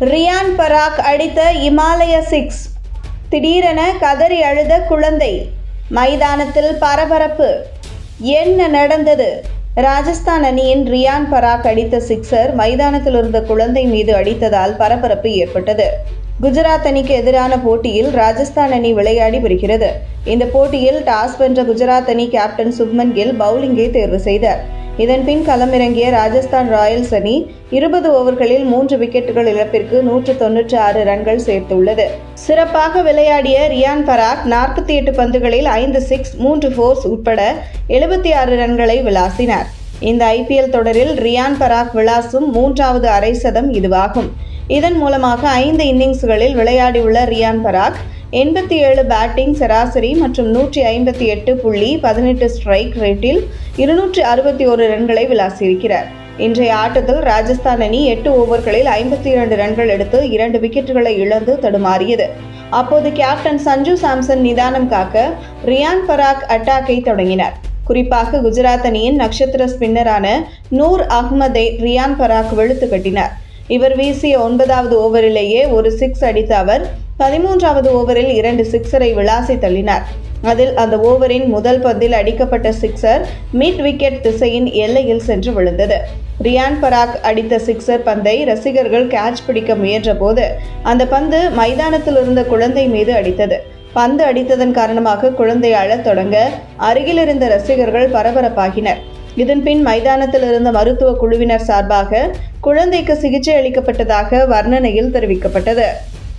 Ryan பராக் அடித்த இமாலய six. திடீரென கதறி அழுத குழந்தை. மைதானத்தில் பரபரப்பு. என்ன நடந்தது? ராஜஸ்தான் அணியின் ரியான் பராக் அடித்த சிக்ஸர் மைதானத்தில் இருந்த குழந்தை மீது அடித்ததால் பரபரப்பு ஏற்பட்டது. குஜராத் அணிக்கு எதிரான போட்டியில் ராஜஸ்தான் அணி விளையாடி வருகிறது. இந்த போட்டியில் டாஸ் வென்ற குஜராத் அணி கேப்டன் சுப்மன் கில் பவுலிங்கை தேர்வு செய்தார். இதன் பின் களமிறங்கிய ராஜஸ்தான் ராயல்ஸ் அணி இருபது ஓவர்களில் மூன்று விக்கெட்டுகள் இழப்பிற்கு நூற்று தொன்னூற்றி ஆறு ரன்கள் சேர்த்துள்ளது. சிறப்பாக விளையாடிய ரியான் பராக் நாற்பத்தி எட்டு பந்துகளில் ஐந்து சிக்ஸ் மூன்று ஃபோர்ஸ் உட்பட எழுபத்தி ஆறு ரன்களை விளாசினார். இந்த ஐபிஎல் தொடரில் ரியான் பராக் விளாசும் மூன்றாவது அரை சதம் இதுவாகும். இதன் மூலமாக ஐந்து இன்னிங்ஸ்களில் விளையாடியுள்ள ரியான் பராக் எண்பத்தி ஏழு பேட்டிங் சராசரி மற்றும் நூற்றி ஐம்பத்தி எட்டு புள்ளி பதினெட்டு ஸ்ட்ரைக் ரேட்டில் இருநூற்றி அறுபத்தி ஒரு ரன்களை விளாசியிருக்கிறார். இன்றைய ஆட்டத்தில் ராஜஸ்தான் அணி எட்டு ஓவர்களில் ஐம்பத்தி இரண்டு ரன்கள் எடுத்து இரண்டு விக்கெட்டுகளை இழந்து தடுமாறியது. அப்போது கேப்டன் சஞ்சு சாம்சன் நிதானம் காக்க ரியான் பராக் அட்டாக்கை தொடங்கினார். குறிப்பாக குஜராத் அணியின் நட்சத்திர ஸ்பின்னரான நூர் அஹ்மதை ரியான் பராக் வெளுத்து கட்டினார். இவர் வீசிய ஒன்பதாவது ஓவரிலேயே ஒரு சிக்ஸ் அடித்த அவர் பதிமூன்றாவது ஓவரில் இரண்டு சிக்ஸரை விளாசி தள்ளினார். அதில் அந்த ஓவரின் முதல் பந்தில் அடிக்கப்பட்ட சிக்ஸர் மிட் விக்கெட் திசையின் எல்லையில் சென்று விழுந்தது. ரியான் பராக் அடித்த சிக்ஸர் பந்தை ரசிகர்கள் கேட்ச் பிடிக்க முயன்றபோது அந்த பந்து மைதானத்தில் இருந்த குழந்தை மீது அடித்தது. பந்து அடித்ததன் காரணமாக குழந்தை அழத் தொடங்க அருகிலிருந்த ரசிகர்கள் பரபரப்பாகினர். இதன்பின் மைதானத்தில் இருந்த மருத்துவ குழுவினர் சார்பாக குழந்தைக்கு சிகிச்சை அளிக்கப்பட்டதாக வர்ணனையில் தெரிவிக்கப்பட்டது.